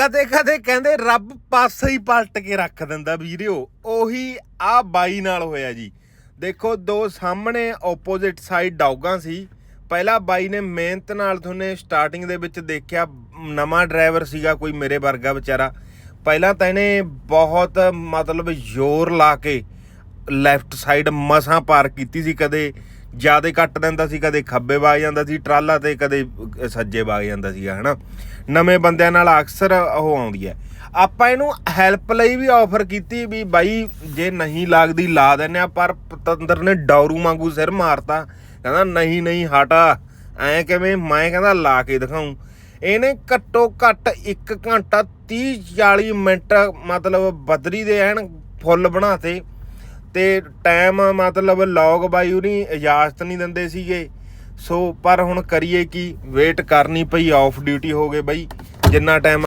ਕਦੇ ਕਦੇ ਕਹਿੰਦੇ ਰੱਬ ਪਾਸੇ ਹੀ ਪਲਟ ਕੇ ਰੱਖ ਦਿੰਦਾ ਵੀਰਿਓ। ਉਹੀ ਆ ਬਾਈ ਨਾਲ ਹੋਇਆ ਜੀ। ਦੇਖੋ, ਦੋ ਸਾਹਮਣੇ ਆਪੋਜ਼ਿਟ ਸਾਈਡ ਡੌਗਾਂ ਸੀ। ਪਹਿਲਾ ਬਾਈ ਨੇ ਮਿਹਨਤ ਨਾਲ ਤੁਹਾਨੂੰ ਸਟਾਰਟਿੰਗ ਦੇ ਵਿੱਚ ਦੇਖਿਆ, ਨਵਾਂ ਡਰਾਈਵਰ ਸੀਗਾ ਕੋਈ ਮੇਰੇ ਵਰਗਾ ਵਿਚਾਰਾ। ਪਹਿਲਾਂ ਤਾਂ ਇਹਨੇ ਬਹੁਤ ਮਤਲਬ ਜ਼ੋਰ ਲਾ ਕੇ ਲੈਫਟ ਸਾਈਡ ਮਸਾਂ ਪਾਰ ਕੀਤੀ ਸੀ ਕਦੇ। ਜਿਆਦੇ ਕੱਟ ਦਿੰਦਾ ਸੀ, ਕਦੇ ਖੱਬੇ ਵਗ ਜਾਂਦਾ ਸੀ, ਟਰਾਲਾ ਤੇ ਕਦੇ ਸੱਜੇ ਵਗ ਜਾਂਦਾ ਸੀਗਾ, ਹਨਾ? ਨਵੇਂ ਬੰਦਿਆਂ ਨਾਲ ਅਕਸਰ ਉਹ ਆਉਂਦੀ ਹੈ। ਆਪਾਂ ਇਹਨੂੰ ਹੈਲਪ ਲਈ ਵੀ ਆਫਰ ਕੀਤੀ ਵੀ ਬਾਈ, ਜੇ ਨਹੀਂ ਲੱਗਦੀ ਲਾ ਦਿੰਨੇ ਆ, ਪਰ ਪਤੰਦਰ ਨੇ ਡੌਰੂ ਵਾਂਗੂ ਸਿਰ ਮਾਰਤਾ। ਕਹਿੰਦਾ, ਨਹੀਂ ਨਹੀਂ, ਹਟਾ। ਐ ਕਿਵੇਂ? ਮੈਂ ਕਹਿੰਦਾ, ਲਾ ਕੇ ਦਿਖਾਉਂ ਇਹਨੇ ਘੱਟੋ ਘੱਟ 1 ਘੰਟਾ 30 40 ਮਿੰਟ ਮਤਲਬ ਬਦਰੀ ਦੇ ਐਨ ਫੁੱਲ ਬਣਾਤੇ ਤੇ ਟਾਈਮ ਮਤਲਬ ਲੌਗ ਬਾਈ ਉਹਨੀ ਇਜਾਜ਼ਤ ਨਹੀਂ ਦਿੰਦੇ ਸੀਗੇ। ਸੋ ਪਰ ਹੁਣ ਕਰੀਏ ਕੀ? ਵੇਟ ਕਰਨੀ ਪਈ ਆਫ ਡਿਊਟੀ ਹੋ ਗਏ ਬਈ। ਜਿੰਨਾ ਟਾਈਮ